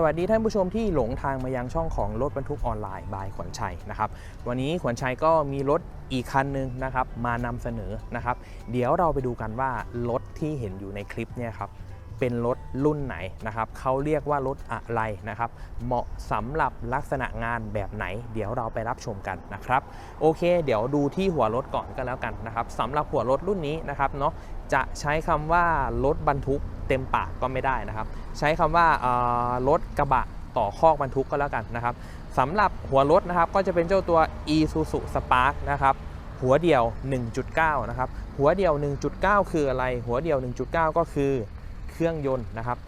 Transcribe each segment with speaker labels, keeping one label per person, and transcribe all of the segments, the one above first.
Speaker 1: สวัสดีท่านผู้ชมที่หลงทางมายังช่องของรถบรรทุกออนไลน์บายขวัญชัยนะครับวันนี้ขวัญชัยก็มีรถอีกคันหนึ่งนะครับมานำเสนอนะครับ เดี๋ยวเราไปดูกันว่ารถที่เห็นอยู่ในคลิปเนี่ยครับ เป็นรถรุ่นไหนนะครับเขาเรียกว่ารถอะไรนะครับ เหมาะสำหรับลักษณะงานแบบไหน เดี๋ยวเราไปรับชมกันนะครับ โอเค เดี๋ยวดูที่หัวรถก่อนก็แล้วกันนะครับสำหรับหัวรถรุ่นนี้นะครับเนาะจะใช้คำว่ารถบรรทุกเต็มปากก็ไม่ได้นะครับ ใช้คำว่ารถกระบะต่อคอกบรรทุกก็แล้วกันนะครับสำหรับหัวรถนะครับก็จะเป็นเจ้าตัว Isuzu Spark นะครับหัวเดียว 1.9 นะครับ หัวเดียว 1.9 คืออะไร หัวเดียว 1.9 ก็คือ เครื่องยนต์นะครับ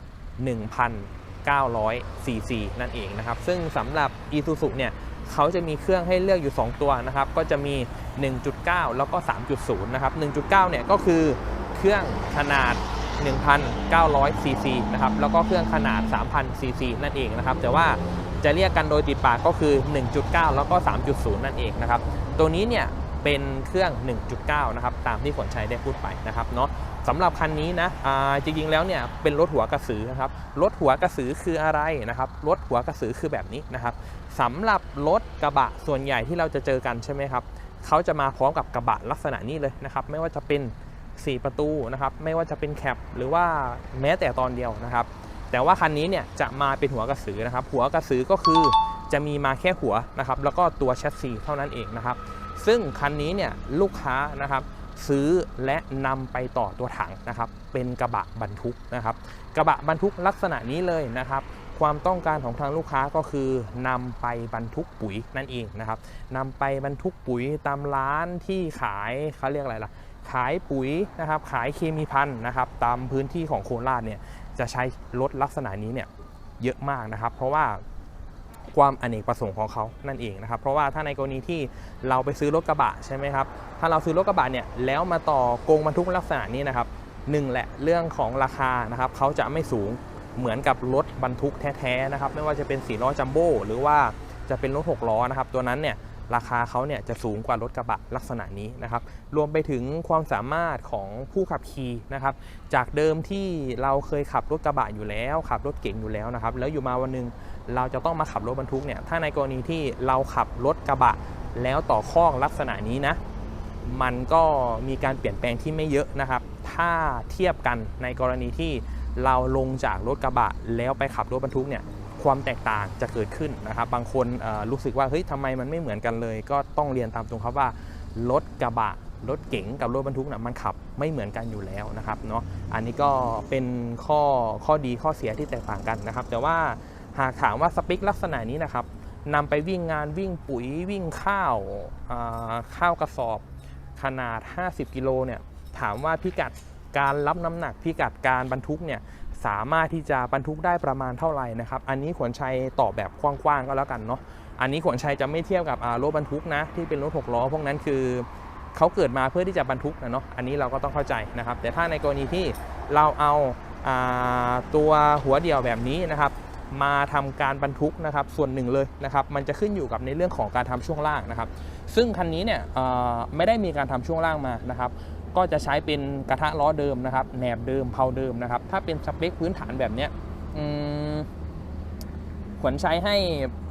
Speaker 1: 1,900 cc นั่นเองนะครับ ซึ่งสำหรับ Isuzu เนี่ยเขาจะมีเครื่องให้เลือกอยู่ 2 ตัวนะครับ ก็จะมี 1.9 แล้วก็ 3.0 นะครับ 1.9 เนี่ยก็คือเครื่องขนาด 1,900ซีซีนะครับ แล้วก็เครื่องขนาด 3,000ซีซีนั่นเองนะครับ แต่ว่าจะเรียกกันโดยติดปากก็คือ 1.9 แล้วก็ 3.0 นั่นเองนะครับ ตัวนี้เนี่ยเป็นเครื่อง 1.9 นะครับ ตามที่ขนชัยได้พูดไปนะครับเนาะ สำหรับคันนี้นะอ่าจริงๆแล้วเนี่ยเป็นรถหัวกระสือนะครับรถหัวกระสือคืออะไรนะครับรถหัวกระสือคือแบบนี้นะครับสำหรับรถกระบะส่วนใหญ่ที่เราจะเจอกันใช่ไหมครับเขาจะมาพร้อมกับกระบะลักษณะนี้เลยนะครับไม่ว่าจะเป็น 4 ประตูนะครับไม่ว่าจะเป็นแคปหรือว่าแม้แต่ตอนเดียวนะครับ แต่ว่าคันนี้เนี่ยจะมาเป็นหัวกระสือนะครับ หัวกระสือก็คือจะมีมาแค่หัวนะครับแล้วก็ตัวแชสซีเท่านั้นเองนะครับ ซึ่งคันนี้เนี่ยลูกค้านะครับ ซื้อและนำไปต่อตัวถังนะครับ เป็นกระบะบรรทุกนะครับ กระบะบรรทุกลักษณะนี้เลยนะครับความต้องการของทางลูกค้าก็คือนำไปบรรทุกปุ๋ยนั่นเองนะครับนำไปบรรทุกปุ๋ยตามร้านที่ขายเขาเรียกอะไรล่ะ ขายปุ๋ยนะครับ ขายเคมีพันธุ์นะครับ ตามพื้นที่ของโคราชเนี่ยจะใช้รถลักษณะนี้เนี่ยเยอะมากนะครับ เพราะว่า ความอเนกประสงค์ของเขานั่นเองนะครับ เพราะว่าถ้าในกรณีที่เราไปซื้อรถกระบะใช่ไหมครับ ถ้าเราซื้อรถกระบะเนี่ยแล้วมาต่อกงบรรทุกลักษณะนี้นะครับหนึ่งแหละเรื่องของราคานะครับเขาจะไม่สูงเหมือนกับรถบรรทุกแท้ๆนะครับ ไม่ว่าจะเป็น4ล้อจัมโบ้หรือว่าจะเป็นรถ6ล้อนะครับ ตัวนั้นเนี่ย ราคาเขาเนี่ยจะสูงกว่ารถกระบะลักษณะนี้นะครับรวมไปถึงความสามารถของผู้ขับขี่นะครับจากเดิมที่เราเคยขับรถกระบะอยู่แล้ว ขับรถเก่งอยู่แล้วนะครับแล้วอยู่มาวันหนึงเราจะต้องมาขับรถบรรทุกเนี่ยถ้าในกรณีที่เราขับรถกระบะแล้วต่อข้องลักษณะนี้นะมันก็มีการเปลี่ยนแปลงที่ไม่เยอะนะครับ ถ้าเทียบกันในกรณีที่เราลงจากรถกระบะแล้วไปขับรถบรรทุกเนี่ย ความแตกต่างจะเกิดขึ้นนะครับ บางคนรู้สึกว่าเฮ้ยทำไมมันไม่เหมือนกันเลย ก็ต้องเรียนตามตรงครับว่ารถกระบะรถเก๋งกับรถบรรทุกนะมันขับไม่เหมือนกันอยู่แล้วนะครับเนาะอันนี้ก็เป็นข้อข้อดีข้อเสียที่แตกต่างกันนะครับ แต่ว่าหากถามว่าสเปคลักษณะนี้นะครับนำไปวิ่งงานวิ่งปุ๋ยวิ่งข้าวข้าวกระสอบขนาด 50 กิโลเนี่ยถามว่าพิกัดการรับน้ำหนักพิกัดการบรรทุกเนี่ย สามารถที่จะบรรทุกได้ประมาณเท่าไหร่นะครับ อันนี้ขวนชัยตอบแบบกว้างๆก็แล้วกันเนาะ อันนี้ขวนชัยจะไม่เทียบกับรถบรรทุกนะที่เป็นรถหกล้อพวกนั้นคือเขาเกิดมาเพื่อที่จะบรรทุกนะเนาะ อันนี้เราก็ต้องเข้าใจนะครับ แต่ถ้าในกรณีที่เราเอาอาตัวหัวเดี่ยวแบบนี้นะครับมาทำการบรรทุกนะครับส่วนหนึ่งเลยนะครับมันจะขึ้นอยู่กับในเรื่องของการทำช่วงล่างนะครับ ซึ่งคันนี้เนี่ยไม่ได้มีการทำช่วงล่างมานะครับ ก็จะใช้เป็นกระทะล้อเดิมนะครับแหนบเดิมเพาเดิมนะครับ ถ้าเป็นสเปคพื้นฐานแบบเนี้ยขวัญใช้ให้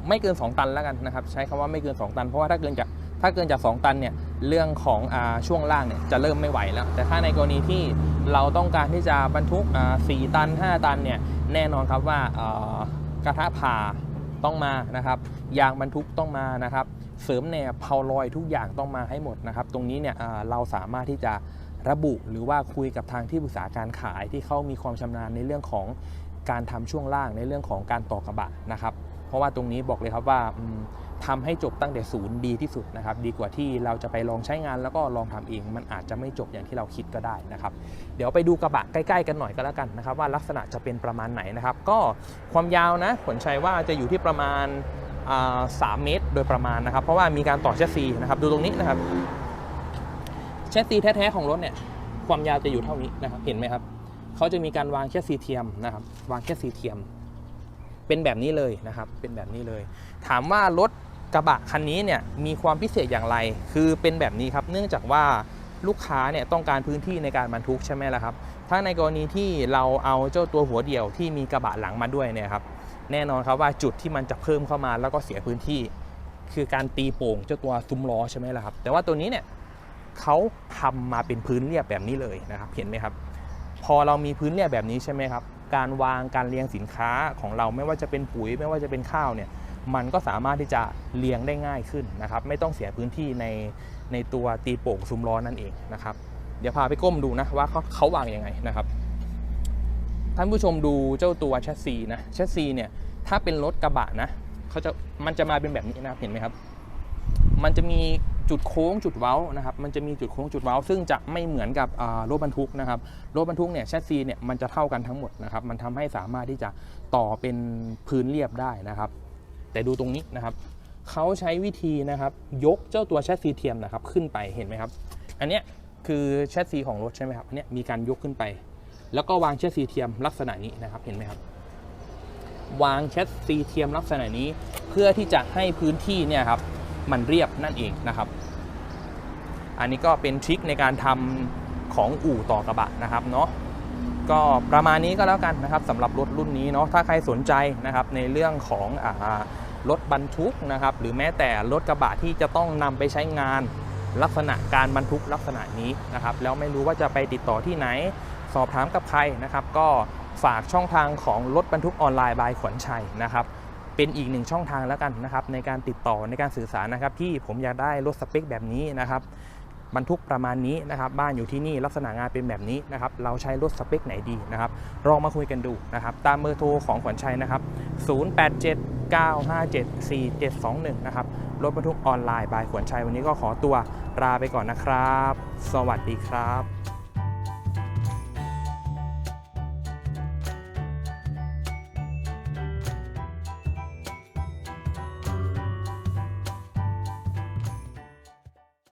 Speaker 1: ไม่เกิน 2 ตันแล้วกันนะครับ ใช้คำว่าไม่เกิน 2 ตัน เพราะว่าถ้าเกินจากถ้าเกินจาก 2 ตันเนี่ยเรื่องของอช่วงล่างเนี่ยจะเริ่มไม่ไหวแล้ว แต่ถ้าในกรณีที่เราต้องการที่จะบรรทุกอ่า4ตัน 5 ตันเนี่ยแน่นอนครับว่ากระทะผ่าต้องมานะครับ ยางบรรทุกต้องมานะครับ เสริมแนบเพาลอยทุกอย่างต้องมาให้หมดนะครับ ตรงนี้เนี่ยเราสามารถที่จะระบุหรือว่าคุยกับทางที่ปรึกษาการขายที่เขามีความชำนาญในเรื่องของการทำช่วงล่างในเรื่องของการต่อกระบะนะครับ เพราะว่าตรงนี้บอกเลยครับว่าอืมทำให้จบตั้งแต่ศูนย์ดีที่สุดนะครับ ดีกว่าที่เราจะไปลองใช้งานแล้วก็ลองทำเอง มันอาจจะไม่จบอย่างที่เราคิดก็ได้นะครับ เดี๋ยวไปดูกระบะใกล้ๆกันหน่อยก็แล้วกันนะครับ ว่าลักษณะจะเป็นประมาณไหนนะครับ ก็ความยาวนะขนชัยว่าจะอยู่ที่ประมาณ อ่าสามเมตรโดยประมาณนะครับ เพราะว่ามีการต่อแชสซีนะครับดูตรงนี้นะครับแชสซีแท้ๆของรถเนี่ยความยาวจะอยู่เท่านี้นะครับเห็นไหมครับเขาจะมีการวางแชสซีเทียมนะครับวางแชสซีเทียม เป็นแบบนี้เลยนะครับเป็นแบบนี้เลย ถามว่ารถกระบะคันนี้เนี่ยมีความพิเศษอย่างไร คือเป็นแบบนี้ครับ เนื่องจากว่าลูกค้าเนี่ยต้องการพื้นที่ในการบรรทุกใช่ไหมล่ะครับ ถ้าในกรณีที่เราเอาเจ้าตัวหัวเดี่ยวที่มีกระบะหลังมาด้วยเนี่ยครับ แน่นอนครับว่าจุดที่มันจะเพิ่มเข้ามาแล้วก็เสียพื้นที่ คือการตีโป่งเจ้าตัวซุ้มล้อใช่ไหมล่ะครับ แต่ว่าตัวนี้เนี่ยเขาทำมาเป็นพื้นเรียบแบบนี้เลยนะครับเห็นไหมครับ พอเรามีพื้นเรียบแบบนี้ใช่ไหมครับ การวางการเรียงสินค้าของเราไม่ว่าจะเป็นปุ๋ย ไม่ว่าจะเป็นข้าวเนี่ยมันก็สามารถที่จะเรียงได้ง่ายขึ้นนะครับ ไม่ต้องเสียพื้นที่ในในตัวตีโป่งซุ้มล้อนั่นเองนะครับ เดี๋ยวพาไปก้มดูนะว่าเขาเขาวางยังไงนะครับ ท่านผู้ชมดูเจ้าตัวแชสซีนะแชสซีเนี่ยถ้าเป็นรถกระบะนะเขาจะมันจะมาเป็นแบบนี้นะเห็นไหมครับ มันจะมีจุดโค้งจุดเว้านะครับ มันจะมีจุดโค้งจุดเว้า ซึ่งจะไม่เหมือนกับรถบรรทุกนะครับรถบรรทุกเนี่ยแชสซีเนี่ยมันจะเท่ากันทั้งหมดนะครับ มันทำให้สามารถที่จะต่อเป็นพื้นเรียบได้นะครับ แต่ดูตรงนี้นะครับเขาใช้วิธีนะครับยกเจ้าตัวแชสซีเทียมนะครับขึ้นไปเห็นไหมครับ อันเนี้ยคือแชสซีของรถใช่ไหมครับอันเนี้ยมีการยกขึ้นไป แล้วก็วางแชสซีเทียมลักษณะนี้นะครับเห็นไหมครับ วางแชสซีเทียมลักษณะนี้ เพื่อที่จะให้พื้นที่เนี่ยครับมันเรียบนั่นเองนะครับ อันนี้ก็เป็นทริคในการทำของอู่ต่อกระบะนะครับเนาะก็ประมาณนี้ก็แล้วกันนะครับสำหรับรถรุ่นนี้เนาะถ้าใครสนใจนะครับในเรื่องของอรถบรรทุกนะครับหรือแม้แต่รถกระบะที่จะต้องนำไปใช้งานลักษณะการบรรทุกลักษณะนี้นะครับแล้วไม่รู้ว่าจะไปติดต่อที่ไหน สอบถามกับใครนะครับ ก็ฝากช่องทางของรถบรรทุกออนไลน์บายขวัญชัยนะครับเป็นอีกหนึ่งช่องทางแล้วกันนะครับในการติดต่อในการสื่อสารนะครับ ที่ผมอยากได้รถสเปคแบบนี้นะครับบรรทุกประมาณนี้นะครับบ้านอยู่ที่นี่ลักษณะงานเป็นแบบนี้นะครับเราใช้รถสเปคไหนดีนะครับลองมาคุยกันดูนะครับตามเบอร์โทรของขวัญชัยนะครับ 0879574721 นะครับรถบรรทุกออนไลน์บายขวัญชัยวันนี้ก็ขอตัวลาไปก่อนนะครับ สวัสดีครับ